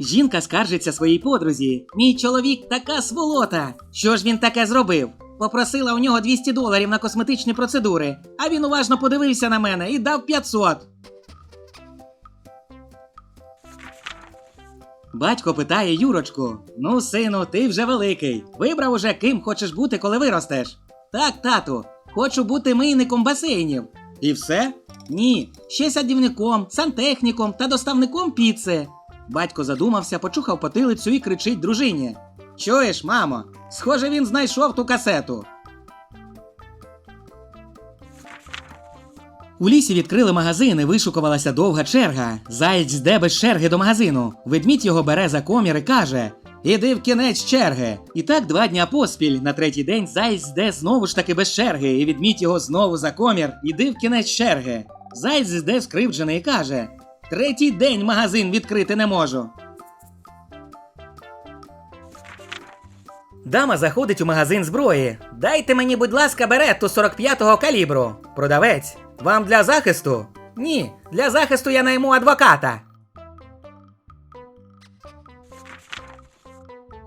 Жінка скаржиться своїй подрузі. Мій чоловік така сволота. Що ж він таке зробив? Попросила у нього 200 доларів на косметичні процедури, а він уважно подивився на мене і дав 500. Батько питає Юрочку: Ну, сину, ти вже великий. Вибрав уже ким хочеш бути, коли виростеш. Так, тату, хочу бути мийником басейнів. І все? Ні, ще садівником, сантехніком та доставником піци. Батько задумався, почухав потилицю і кричить дружині: Чуєш, мамо? Схоже, він знайшов ту касету. У лісі відкрили магазин і вишукувалася довга черга. Заєць йде без черги до магазину. Ведмідь його бере за комір і каже: Іди в кінець черги. І так два дня поспіль. На третій день заєць йде знову ж таки без черги, і відмідь його знову за комір. Іди в кінець черги. Заєць йде скривджений і каже: Третій день магазин відкрити не можу. Дама заходить у магазин зброї. Дайте мені, будь ласка, беретту 45-го калібру. Продавець. Вам для захисту? Ні, для захисту я найму адвоката.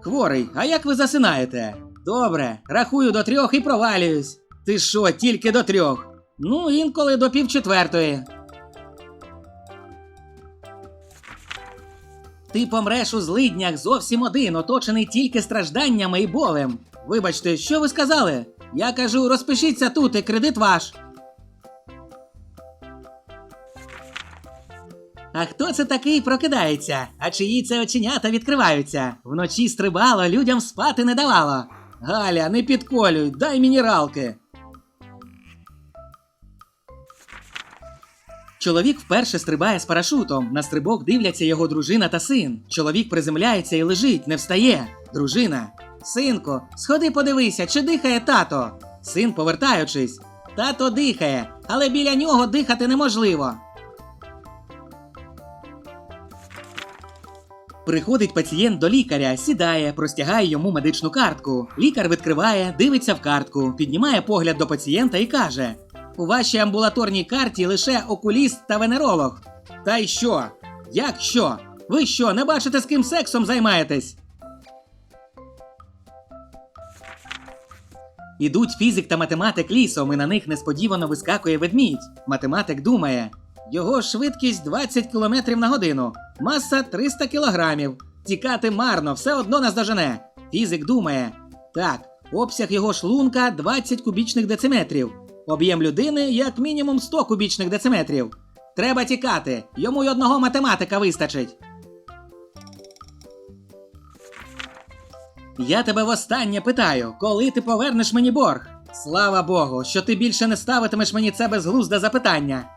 Хворий, а як ви засинаєте? Добре, рахую до трьох і провалююсь. Ти що, тільки до трьох? Ну, інколи до півчетвертої. Ти помреш у злиднях зовсім один, оточений тільки стражданнями і болем. Вибачте, що ви сказали? Я кажу, розпишіться тут і кредит ваш. А хто це такий прокидається? А чиї це оченята відкриваються? Вночі стрибало, людям спати не давало. Галя, не підколюй, дай мінералки. Чоловік вперше стрибає з парашутом. На стрибок дивляться його дружина та син. Чоловік приземляється і лежить, не встає. Дружина. Синку, сходи подивися, чи дихає тато. Син, повертаючись. Тато дихає, але біля нього дихати неможливо. Приходить пацієнт до лікаря, сідає, простягає йому медичну картку. Лікар відкриває, дивиться в картку, піднімає погляд до пацієнта і каже: У вашій амбулаторній карті лише окуліст та венеролог. Та й що? Як що? Ви що, не бачите, з ким сексом займаєтесь? Ідуть фізик та математик лісом, і на них несподівано вискакує ведмідь. Математик думає: його швидкість 20 км на годину, маса 300 кг. Тікати марно, все одно наздожене. Фізик думає: так, обсяг його шлунка 20 кубічних дециметрів, об'єм людини як мінімум 100 кубічних дециметрів. Треба тікати, йому й одного математика вистачить. Я тебе востаннє питаю, коли ти повернеш мені борг? Слава Богу, що ти більше не ставитимеш мені це безглузде запитання.